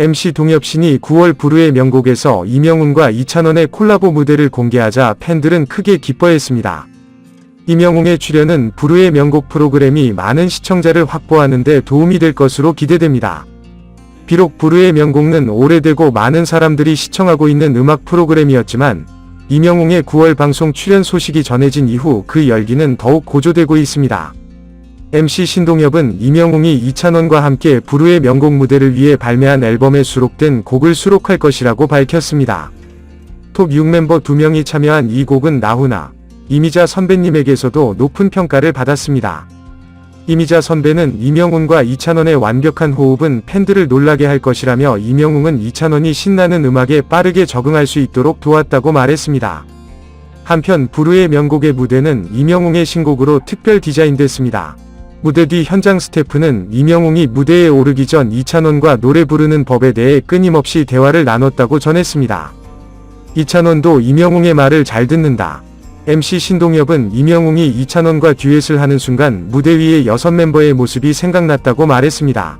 MC 동엽신이 9월 부르의 명곡에서 이명웅과 이찬원의 콜라보 무대를 공개하자 팬들은 크게 기뻐했습니다. 이명웅의 출연은 부르의 명곡 프로그램이 많은 시청자를 확보하는 데 도움이 될 것으로 기대됩니다. 비록 부르의 명곡은 오래되고 많은 사람들이 시청하고 있는 음악 프로그램이었지만 이명웅의 9월 방송 출연 소식이 전해진 이후 그 열기는 더욱 고조되고 있습니다. MC 신동엽은 이명웅이 이찬원과 함께 부르의 명곡 무대를 위해 발매한 앨범에 수록된 곡을 수록할 것이라고 밝혔습니다. 톱 6멤버 2명이 참여한 이 곡은 나훈아, 이미자 선배님에게서도 높은 평가를 받았습니다. 이미자 선배는 이명웅과 이찬원의 완벽한 호흡은 팬들을 놀라게 할 것이라며 이명웅은 이찬원이 신나는 음악에 빠르게 적응할 수 있도록 도왔다고 말했습니다. 한편 부르의 명곡의 무대는 이명웅의 신곡으로 특별 디자인됐습니다. 무대 뒤 현장 스태프는 이명웅이 무대에 오르기 전 이찬원과 노래 부르는 법에 대해 끊임없이 대화를 나눴다고 전했습니다. 이찬원도 이명웅의 말을 잘 듣는다. MC 신동엽은 이명웅이 이찬원과 듀엣을 하는 순간 무대 위의 여섯 멤버의 모습이 생각났다고 말했습니다.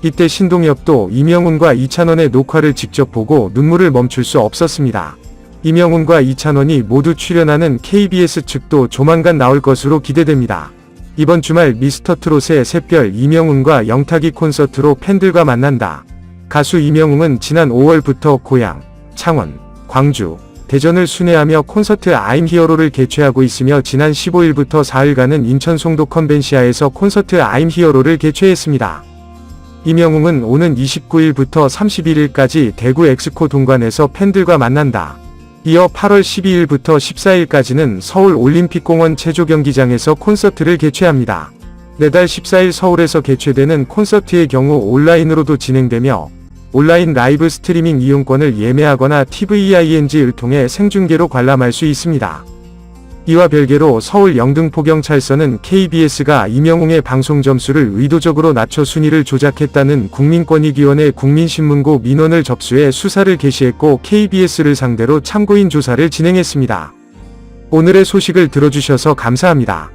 이때 신동엽도 이명훈과 이찬원의 녹화를 직접 보고 눈물을 멈출 수 없었습니다. 이명훈과 이찬원이 모두 출연하는 KBS 측도 조만간 나올 것으로 기대됩니다. 이번 주말 미스터 트롯의 샛별 이명훈과 영탁이 콘서트로 팬들과 만난다. 가수 이명웅은 지난 5월부터 고향, 창원, 광주, 대전을 순회하며 콘서트 I'm 히어로를 개최하고 있으며 지난 15일부터 4일간은 인천 송도 컨벤시아에서 콘서트 I'm 히어로를 개최했습니다. 이명웅은 오는 29일부터 31일까지 대구 엑스코 동관에서 팬들과 만난다. 이어 8월 12일부터 14일까지는 서울 올림픽공원 체조경기장에서 콘서트를 개최합니다. 내달 14일 서울에서 개최되는 콘서트의 경우 온라인으로도 진행되며 온라인 라이브 스트리밍 이용권을 예매하거나 TVING를 통해 생중계로 관람할 수 있습니다. 이와 별개로 서울 영등포경찰서는 KBS가 이명웅의 방송 점수를 의도적으로 낮춰 순위를 조작했다는 국민권익위원회 국민신문고 민원을 접수해 수사를 개시했고 KBS를 상대로 참고인 조사를 진행했습니다. 오늘의 소식을 들어주셔서 감사합니다.